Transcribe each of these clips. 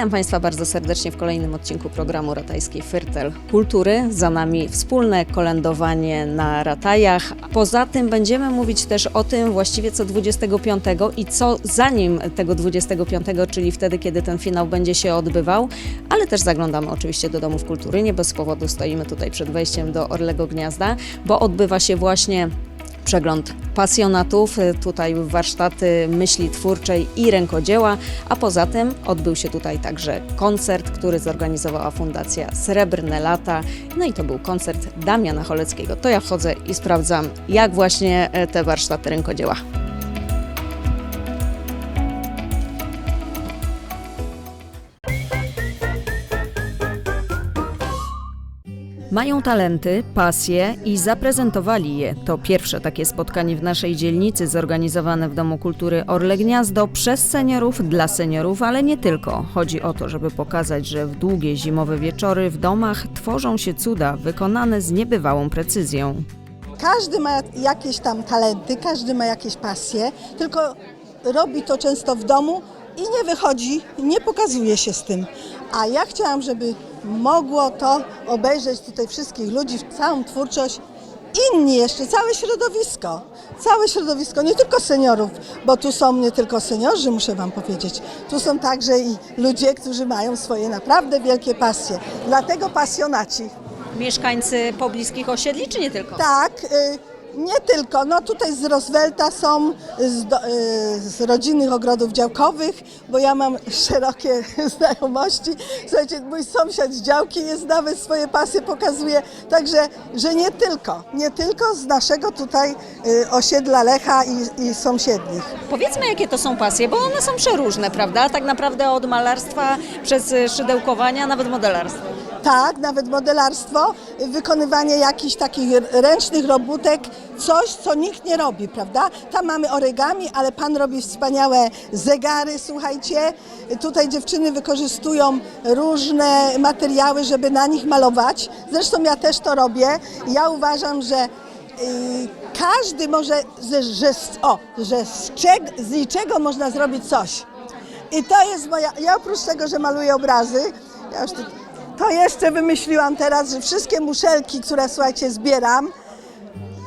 Witam Państwa bardzo serdecznie w kolejnym odcinku programu Ratajskiej Fyrtel Kultury. Za nami wspólne kolędowanie na Ratajach. Poza tym będziemy mówić też o tym właściwie co 25 i co zanim tego 25, czyli wtedy, kiedy ten finał będzie się odbywał, ale też zaglądamy oczywiście do domów kultury. Nie bez powodu stoimy tutaj przed wejściem do Orlego Gniazda, bo odbywa się właśnie przegląd pasjonatów, y, tutaj warsztaty myśli twórczej i rękodzieła, a poza tym odbył się tutaj także koncert, który zorganizowała Fundacja Srebrne Lata. No i to był koncert Damiana Choleckiego. To ja wchodzę i sprawdzam, jak właśnie e, te warsztaty rękodzieła. Mają talenty, pasje i zaprezentowali je. To pierwsze takie spotkanie w naszej dzielnicy zorganizowane w Domu Kultury Orle Gniazdo przez seniorów dla seniorów, ale nie tylko. Chodzi o to, żeby pokazać, że w długie zimowe wieczory w domach tworzą się cuda wykonane z niebywałą precyzją. Każdy ma jakieś tam talenty, każdy ma jakieś pasje, tylko robi to często w domu i nie wychodzi, nie pokazuje się z tym. A ja chciałam, żeby mogło to obejrzeć tutaj wszystkich ludzi, całą twórczość, inni jeszcze, całe środowisko, całe środowisko, nie tylko seniorów, bo tu są nie tylko seniorzy, muszę Wam powiedzieć, tu są także i ludzie, którzy mają swoje naprawdę wielkie pasje, dlatego pasjonaci. Mieszkańcy pobliskich osiedli, czy nie tylko? Tak, y, nie tylko. No tutaj z Roswelta są z, do, y, z rodzinnych ogrodów działkowych, bo ja mam szerokie znajomości. Słuchajcie, mój sąsiad z działki jest nawet swoje pasje pokazuje, także, że nie tylko, nie tylko z naszego tutaj y, osiedla Lecha i, i sąsiednich. Powiedzmy, jakie to są pasje, bo one są przeróżne, prawda? Tak naprawdę od malarstwa przez szydełkowania, nawet modelarstwo. Tak, nawet modelarstwo, wykonywanie jakichś takich ręcznych robótek, coś, co nikt nie robi, prawda? Tam mamy origami, ale pan robi wspaniałe zegary, słuchajcie. Tutaj dziewczyny wykorzystują różne materiały, żeby na nich malować. Zresztą ja też to robię. Ja uważam, że y, każdy może, że, o, że z, czeg, z niczego można zrobić coś. I to jest moja. Ja oprócz tego, że maluję obrazy, ja już tu, to jeszcze wymyśliłam teraz, że wszystkie muszelki, które słuchajcie, zbieram,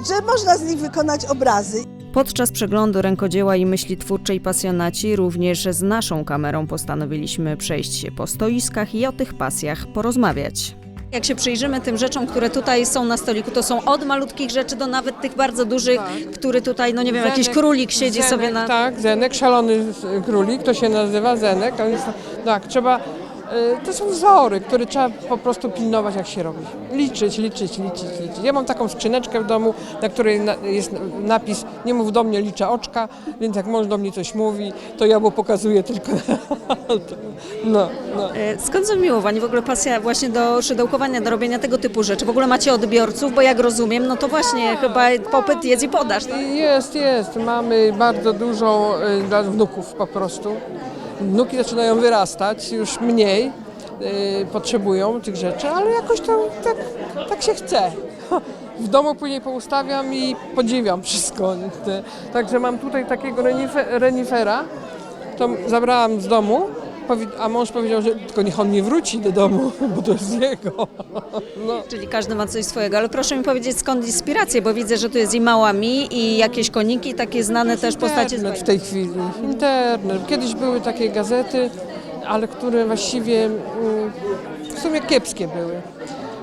że można z nich wykonać obrazy. Podczas przeglądu rękodzieła i myśli twórczej pasjonaci również z naszą kamerą postanowiliśmy przejść się po stoiskach i o tych pasjach porozmawiać. Jak się przyjrzymy tym rzeczom, które tutaj są na stoliku, to są od malutkich rzeczy do nawet tych bardzo dużych, który tutaj, no nie wiem, jakiś Zenek- królik siedzi Zenek, sobie na... Tak, Zenek, szalony królik, to się nazywa Zenek. Jest, tak, trzeba, to są wzory, które trzeba po prostu pilnować jak się robi. Liczyć, liczyć, liczyć, liczyć. Ja mam taką skrzyneczkę w domu, na której jest napis nie mów do mnie, liczę oczka, więc jak mąż do mnie coś mówi, to ja mu pokazuję tylko no, no. E, Skąd zamiłowanie, w ogóle pasja właśnie do szydełkowania, do robienia tego typu rzeczy? W ogóle macie odbiorców, bo jak rozumiem, no to właśnie chyba popyt jest i podaż. Tak? Jest, jest. Mamy bardzo dużo y, dla wnuków po prostu. Wnuki zaczynają wyrastać, już mniej y, potrzebują tych rzeczy, ale jakoś to tak, tak się chce. W domu później poustawiam i podziwiam wszystko. Także mam tutaj takiego renife, renifera, to zabrałam z domu, a mąż powiedział, że tylko niech on nie wróci do domu, bo to jest jego. No. Czyli każdy ma coś swojego, ale proszę mi powiedzieć skąd inspiracje, bo widzę, że tu jest i mała mi i jakieś koniki, takie znane też postacie Internet w tej chwili. Internet. Kiedyś były takie gazety, ale które właściwie mm, w sumie kiepskie były.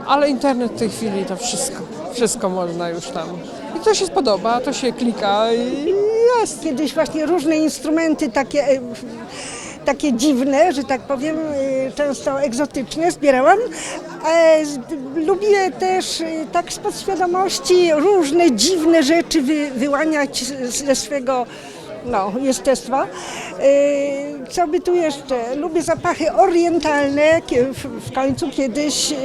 Ale internet w tej chwili to wszystko. Wszystko można już tam. I to się spodoba, to się klika i jest. kiedyś właśnie różne instrumenty takie, e, takie dziwne, że tak powiem, e, często egzotyczne zbierałam. E, Lubię też e, tak z podświadomości różne dziwne rzeczy wy, wyłaniać ze swego no, jestestwa. E, Co by tu jeszcze? Lubię zapachy orientalne. W, końcu kiedyś e,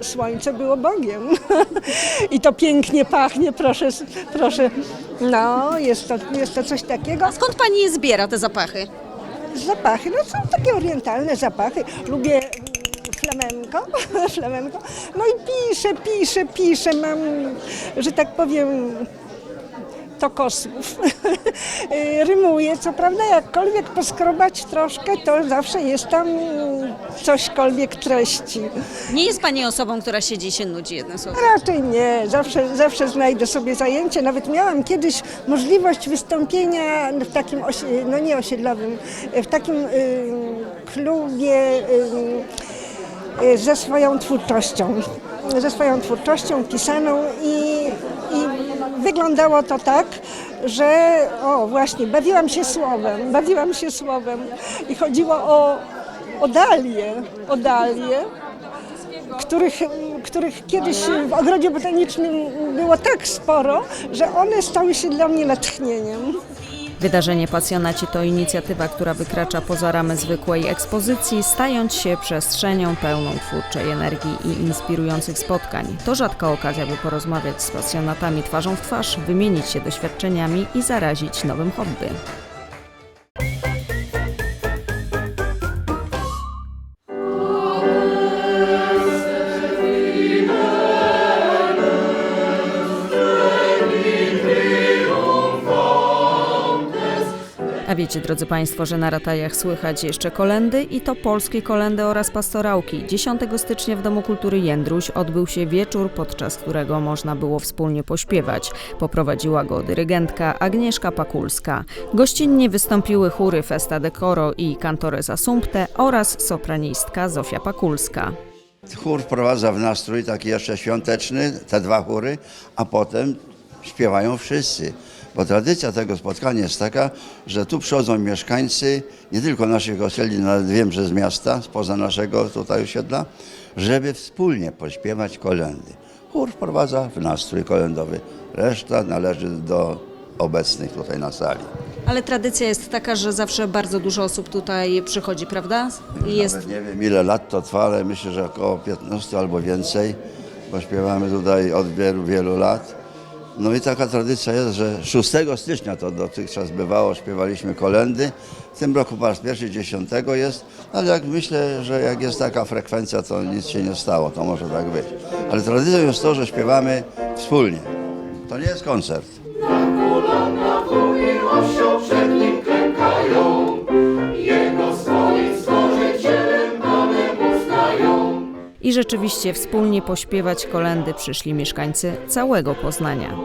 słońce było Bogiem. I to pięknie pachnie, proszę, proszę. No, jest to, jest to coś takiego. A skąd pani je zbiera, te zapachy? Zapachy, no są takie orientalne zapachy. Lubię mm, flamenko, flamenko. No i piszę, piszę, piszę. Mam, że tak powiem, stokosłów. Y, Rymuje, co prawda, jakkolwiek poskrobać troszkę, to zawsze jest tam cośkolwiek treści. Nie jest Pani osobą, która siedzi i się nudzi jednym słowem. Raczej nie, zawsze, zawsze znajdę sobie zajęcie. Nawet miałam kiedyś możliwość wystąpienia w takim, osi- no nie osiedlowym, w takim klubie y, ze swoją twórczością. Ze swoją twórczością pisaną i, i wyglądało to tak, że o właśnie, bawiłam się słowem, bawiłam się słowem i chodziło o, o dalię których, których kiedyś w ogrodzie botanicznym było tak sporo, że one stały się dla mnie natchnieniem. Wydarzenie Pasjonaci to inicjatywa, która wykracza poza ramy zwykłej ekspozycji, stając się przestrzenią pełną twórczej energii i inspirujących spotkań. To rzadka okazja, by porozmawiać z pasjonatami twarzą w twarz, wymienić się doświadczeniami i zarazić nowym hobby. Wiecie, drodzy Państwo, że na Ratajach słychać jeszcze kolendy i to polskie kolendy oraz pastorałki. 10 stycznia w Domu Kultury Jędruś odbył się wieczór, podczas którego można było wspólnie pośpiewać. Poprowadziła go dyrygentka Agnieszka Pakulska. Gościnnie wystąpiły chóry Festa Decoro i Cantores Assumpte oraz sopranistka Zofia Pakulska. Chór wprowadza w nastrój taki jeszcze świąteczny, te dwa chóry, a potem śpiewają wszyscy. Bo tradycja tego spotkania jest taka, że tu przychodzą mieszkańcy nie tylko naszych osiedli, no ale wiem, że z miasta, spoza naszego tutaj osiedla, żeby wspólnie pośpiewać kolendy. Chór wprowadza w nastrój kolendowy. Reszta należy do obecnych tutaj na sali. Ale tradycja jest taka, że zawsze bardzo dużo osób tutaj przychodzi, prawda? I jest Nawet nie wiem ile lat to trwa, ale myślę, że około 15 albo więcej, bo śpiewamy tutaj od wielu, wielu lat. No i taka tradycja jest, że 6 stycznia to dotychczas bywało, śpiewaliśmy kolendy. W tym roku po raz pierwszy 10 jest, ale jak myślę, że jak jest taka frekwencja, to nic się nie stało, to może tak być. Ale tradycją jest to, że śpiewamy wspólnie. To nie jest koncert. I rzeczywiście wspólnie pośpiewać kolendy przyszli mieszkańcy całego Poznania.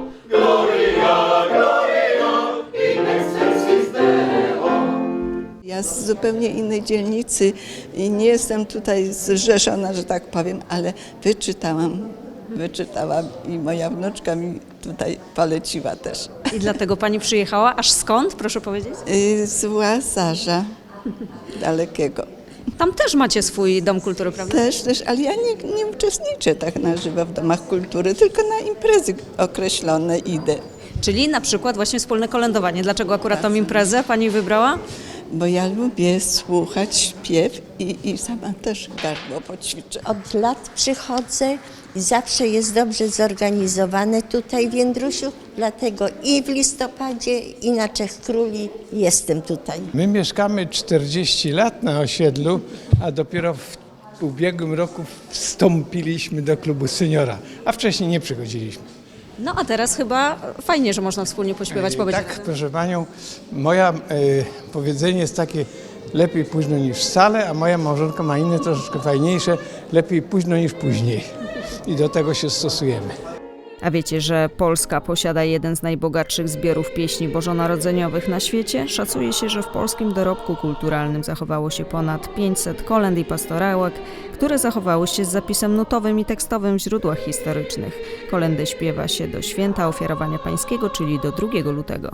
Ja z zupełnie innej dzielnicy i nie jestem tutaj zrzeszona, że tak powiem, ale wyczytałam, wyczytałam i moja wnuczka mi tutaj poleciła też. I dlatego pani przyjechała. Aż skąd, proszę powiedzieć? Y, Z Łazarza dalekiego. Tam też macie swój dom kultury, prawda? Też, też, ale ja nie, nie uczestniczę tak na żywo w domach kultury, tylko na imprezy określone idę. Czyli na przykład właśnie wspólne kolędowanie. Dlaczego akurat tą imprezę pani wybrała? Bo ja lubię słuchać śpiew i, i sama też gardło poćwiczę. Od lat przychodzę zawsze jest dobrze zorganizowane tutaj w Jędrusiu, dlatego i w listopadzie, i na Trzech Króli jestem tutaj. My mieszkamy 40 lat na osiedlu, a dopiero w ubiegłym roku wstąpiliśmy do klubu seniora, a wcześniej nie przychodziliśmy. No a teraz chyba fajnie, że można wspólnie pośpiewać. Powiedz. Tak, proszę panią, moja e, powiedzenie jest takie lepiej późno niż wcale, a moja małżonka ma inne troszeczkę fajniejsze, lepiej późno niż później. I do tego się stosujemy. A wiecie, że Polska posiada jeden z najbogatszych zbiorów pieśni bożonarodzeniowych na świecie? Szacuje się, że w polskim dorobku kulturalnym zachowało się ponad 500 kolęd i pastorałek, które zachowały się z zapisem nutowym i tekstowym w źródłach historycznych. Kolendy śpiewa się do święta ofiarowania pańskiego, czyli do 2 lutego.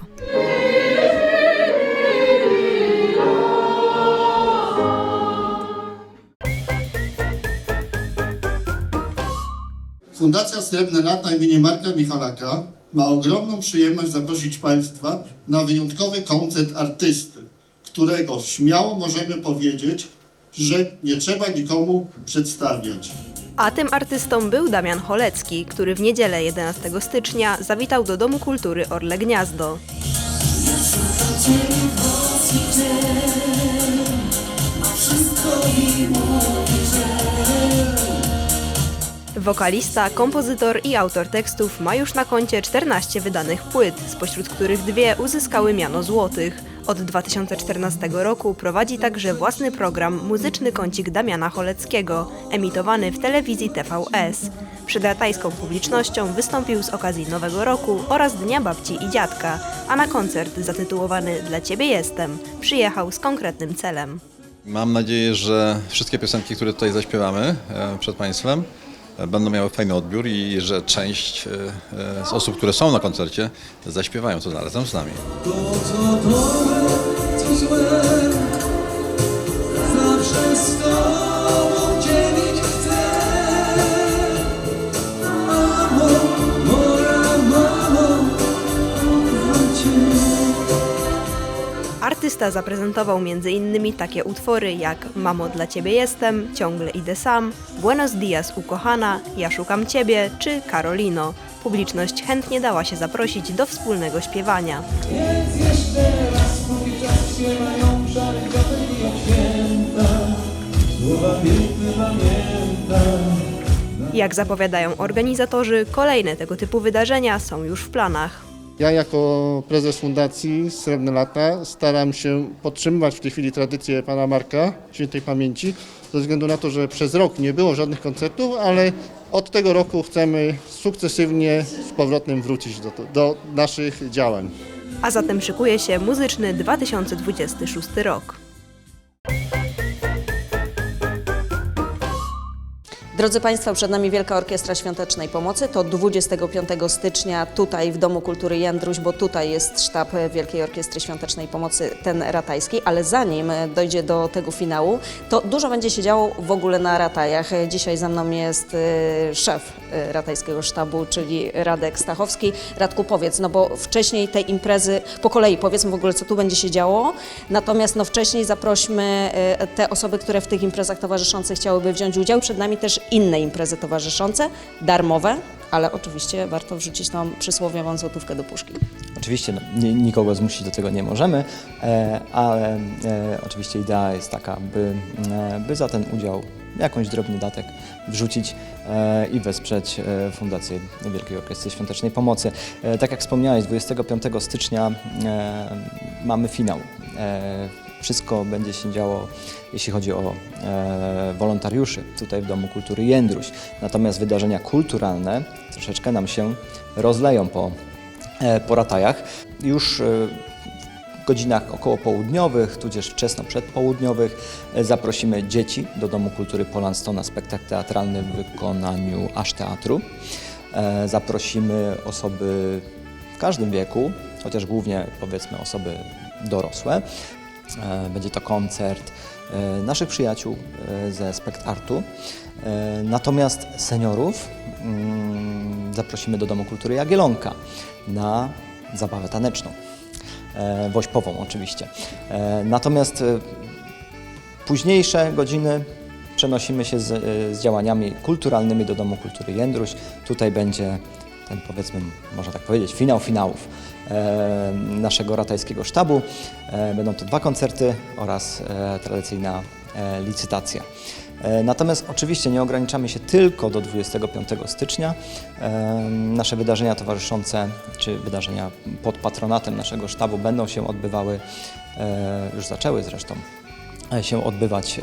Fundacja Srebrne Lata imienia Marka Michalaka ma ogromną przyjemność zaprosić Państwa na wyjątkowy koncert artysty, którego śmiało możemy powiedzieć, że nie trzeba nikomu przedstawiać. A tym artystą był Damian Cholecki, który w niedzielę 11 stycznia zawitał do Domu Kultury Orle Gniazdo. Wokalista, kompozytor i autor tekstów ma już na koncie 14 wydanych płyt, spośród których dwie uzyskały miano złotych. Od 2014 roku prowadzi także własny program Muzyczny Kącik Damiana Choleckiego, emitowany w telewizji TVS. Przed ratajską publicznością wystąpił z okazji Nowego Roku oraz Dnia Babci i Dziadka, a na koncert zatytułowany Dla Ciebie Jestem przyjechał z konkretnym celem. Mam nadzieję, że wszystkie piosenki, które tutaj zaśpiewamy e, przed Państwem, będą miały fajny odbiór i że część e, e, z osób, które są na koncercie, zaśpiewają to razem z nami. Zawsze z Tobą Artysta zaprezentował m.in. takie utwory jak Mamo dla Ciebie jestem, Ciągle idę sam, Buenos dias ukochana, Ja szukam Ciebie czy Karolino. Publiczność chętnie dała się zaprosić do wspólnego śpiewania. Więc jeszcze raz mój czas śpiewają szary kwiatek i od święta Słowa piękne pamiętam Jak zapowiadają organizatorzy, kolejne tego typu wydarzenia są już w planach. Ja jako prezes Fundacji Srebrne Lata staram się podtrzymywać w tej chwili tradycję pana Marka, świętej pamięci, ze względu na to, że przez rok nie było żadnych koncertów, ale od tego roku chcemy sukcesywnie z powrotem wrócić do, do naszych działań. A zatem szykuje się muzyczny 2026 rok. Drodzy Państwo, przed nami Wielka Orkiestra Świątecznej Pomocy. To 25 stycznia tutaj w Domu Kultury Jędruś, bo tutaj jest sztab Wielkiej Orkiestry Świątecznej Pomocy, ten ratajski. Ale zanim dojdzie do tego finału, to dużo będzie się działo w ogóle na ratajach. Dzisiaj za mną jest y, szef y, ratajskiego sztabu, czyli Radek Stachowski. Radku, powiedz, no bo wcześniej tej imprezy, po kolei powiedzmy w ogóle, co tu będzie się działo. Natomiast no wcześniej zaprośmy y, te osoby, które w tych imprezach towarzyszących chciałyby wziąć udział. Przed nami też inne imprezy towarzyszące, darmowe, ale oczywiście warto wrzucić tą przysłowiową złotówkę do puszki. Oczywiście no, ni- nikogo zmusić do tego nie możemy, e, ale e, oczywiście idea jest taka, by, e, by za ten udział jakąś drobny datek wrzucić e, i wesprzeć e, Fundację Wielkiej Orkiestry Świątecznej Pomocy. E, tak jak wspomniałeś, 25 stycznia e, mamy finał. E, wszystko będzie się działo, jeśli chodzi o e, wolontariuszy tutaj w Domu Kultury Jędruś. Natomiast wydarzenia kulturalne troszeczkę nam się rozleją po e, po ratajach. Już e, godzinach około południowych, tudzież wczesno przedpołudniowych e, zaprosimy dzieci do Domu Kultury Polansto na spektakl teatralny w wykonaniu Aż Teatru. E, Zaprosimy osoby w każdym wieku, chociaż głównie powiedzmy osoby dorosłe. E, Będzie to koncert e, naszych przyjaciół e, ze Spekt Artu. Natomiast seniorów mm, zaprosimy do Domu Kultury Jagielonka na zabawę taneczną. Wośpową oczywiście. Natomiast późniejsze godziny przenosimy się z, z działaniami kulturalnymi do Domu Kultury Jędruś. Tutaj będzie ten powiedzmy, można tak powiedzieć, finał finałów e, naszego ratajskiego sztabu. E, Będą to dwa koncerty oraz e, tradycyjna e, licytacja. E, Natomiast oczywiście nie ograniczamy się tylko do 25 stycznia. E, Nasze wydarzenia towarzyszące, czy wydarzenia pod patronatem naszego sztabu będą się odbywały, e, już zaczęły zresztą, e, się odbywać e,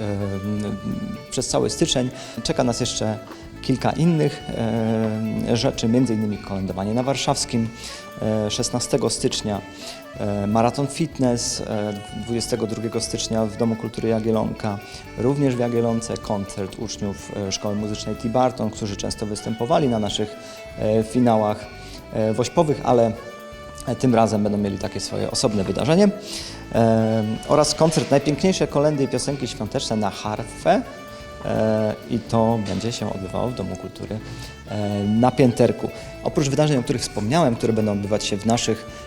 przez cały styczeń. Czeka nas jeszcze kilka innych e, rzeczy, innymi kolędowanie na Warszawskim e, 16 stycznia, e, maraton fitness e, 22 stycznia w Domu Kultury Jagiellonka, również w Jagiellonce koncert uczniów e, Szkoły Muzycznej T. Barton, którzy często występowali na naszych e, finałach e, wośpowych, ale E, Tym razem będą mieli takie swoje osobne wydarzenie. E, oraz koncert Najpiękniejsze kolendy i piosenki świąteczne na harfę. I to będzie się odbywało w Domu Kultury e, na Pięterku. Oprócz wydarzeń, o których wspomniałem, które będą odbywać się w naszych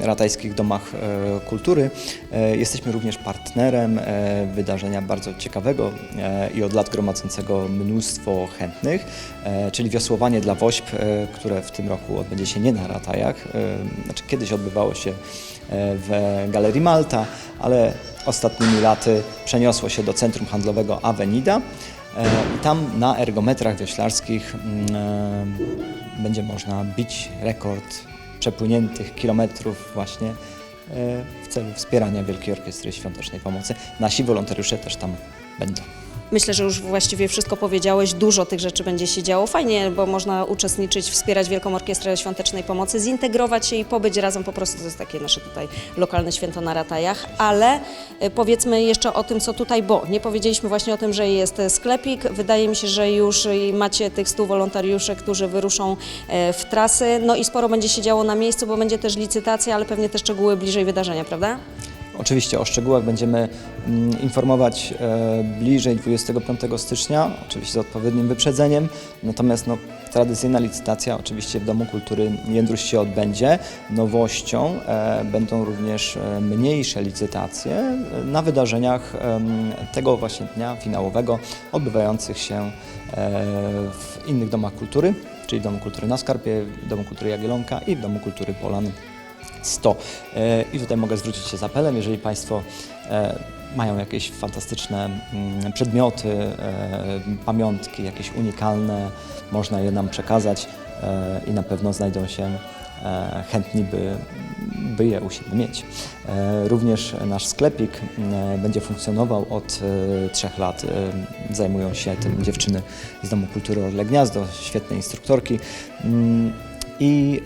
ratajskich domach e, kultury, e, jesteśmy również partnerem wydarzenia bardzo ciekawego i od lat gromadzącego mnóstwo chętnych, czyli wiosłowanie dla WOŚP, które w tym roku odbędzie się nie na ratajach, znaczy kiedyś odbywało się w Galerii Malta, ale ostatnimi laty przeniosło się do centrum handlowego Avenida. E, tam na ergometrach wioślarskich mm, e, będzie można bić rekord przepłyniętych kilometrów właśnie e, w celu wspierania Wielkiej Orkiestry Świątecznej Pomocy. Nasi wolontariusze też tam będą. Myślę, że już właściwie wszystko powiedziałeś, dużo tych rzeczy będzie się działo. Fajnie, bo można uczestniczyć, wspierać Wielką Orkiestrę Świątecznej Pomocy, zintegrować się i pobyć razem po prostu. To jest takie nasze tutaj lokalne święto na Ratajach, ale y, powiedzmy jeszcze o tym, co tutaj, bo nie powiedzieliśmy właśnie o tym, że jest sklepik. Wydaje mi się, że już macie tych 100 wolontariuszy, którzy wyruszą e, w trasy, no i sporo będzie się działo na miejscu, bo będzie też licytacja, ale pewnie te szczegóły bliżej wydarzenia, prawda? Oczywiście o szczegółach będziemy mm, informować e, bliżej 25 stycznia, oczywiście z odpowiednim wyprzedzeniem. Natomiast no, tradycyjna licytacja oczywiście w Domu Kultury Jędruś się odbędzie. Nowością e, będą również e, mniejsze licytacje na wydarzeniach tego właśnie dnia finałowego odbywających się w innych domach kultury, czyli Domu Kultury na Skarpie, Domu Kultury Jagiellonka i Domu Kultury Polan 100. E, I tutaj mogę zwrócić się z apelem, jeżeli Państwo e, mają jakieś fantastyczne mm, przedmioty, e, pamiątki, jakieś unikalne, można je nam przekazać i na pewno znajdą się chętni, by, by je u siebie mieć. Również nasz sklepik będzie funkcjonował od trzech lat. Zajmują się tym dziewczyny z Domu Kultury Orle Gniazdo, świetne instruktorki. Mm, I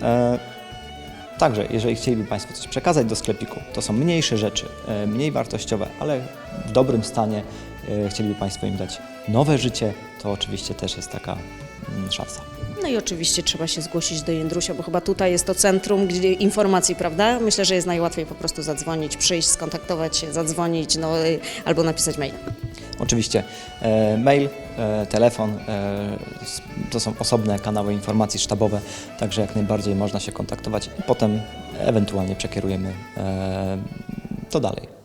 Także, jeżeli chcieliby Państwo coś przekazać do sklepiku, to są mniejsze rzeczy, e, mniej wartościowe, ale w dobrym stanie e, chcieliby Państwo im dać nowe życie, to oczywiście też jest taka mm, szansa. No i oczywiście trzeba się zgłosić do Jędrusia, bo chyba tutaj jest to centrum gdzie informacji, prawda? Myślę, że jest najłatwiej po prostu zadzwonić, przyjść, skontaktować się, zadzwonić, no y, albo napisać mail. Oczywiście e, mail, e, telefon, e, to są osobne kanały informacji sztabowe, także jak najbardziej można się kontaktować i potem ewentualnie przekierujemy to dalej.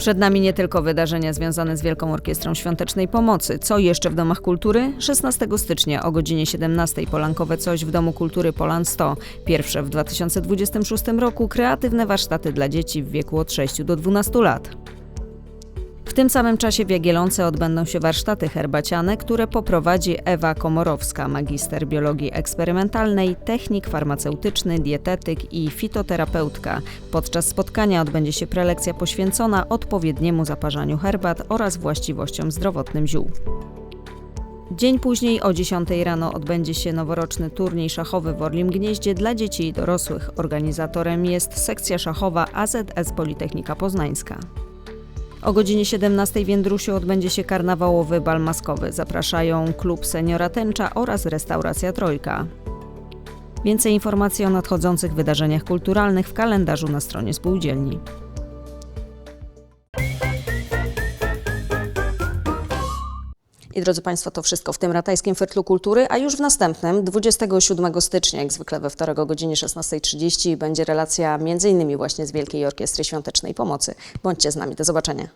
Przed nami nie tylko wydarzenia związane z Wielką Orkiestrą Świątecznej Pomocy. Co jeszcze w domach kultury? 16 stycznia o godzinie 17 Polankowe Coś w Domu Kultury Polan 100. Pierwsze w 2026 roku kreatywne warsztaty dla dzieci w wieku od 6 do 12 lat. W tym samym czasie w Jagiellonce odbędą się warsztaty herbaciane, które poprowadzi Ewa Komorowska, magister biologii eksperymentalnej, technik farmaceutyczny, dietetyk i fitoterapeutka. Podczas spotkania odbędzie się prelekcja poświęcona odpowiedniemu zaparzaniu herbat oraz właściwościom zdrowotnym ziół. Dzień później o 10 rano odbędzie się noworoczny turniej szachowy w Orlim Gnieździe dla dzieci i dorosłych. Organizatorem jest sekcja szachowa AZS Politechnika Poznańska. O godzinie 17 w Jędrusiu odbędzie się karnawałowy bal maskowy. Zapraszają klub Seniora Tęcza oraz restauracja Trojka. Więcej informacji o nadchodzących wydarzeniach kulturalnych w kalendarzu na stronie spółdzielni. I drodzy Państwo, to wszystko w tym ratajskim Fertlu Kultury, a już w następnym, 27 stycznia, jak zwykle we wtorek o godzinie 16.30 będzie relacja m.in. właśnie z Wielkiej Orkiestry Świątecznej Pomocy. Bądźcie z nami, do zobaczenia.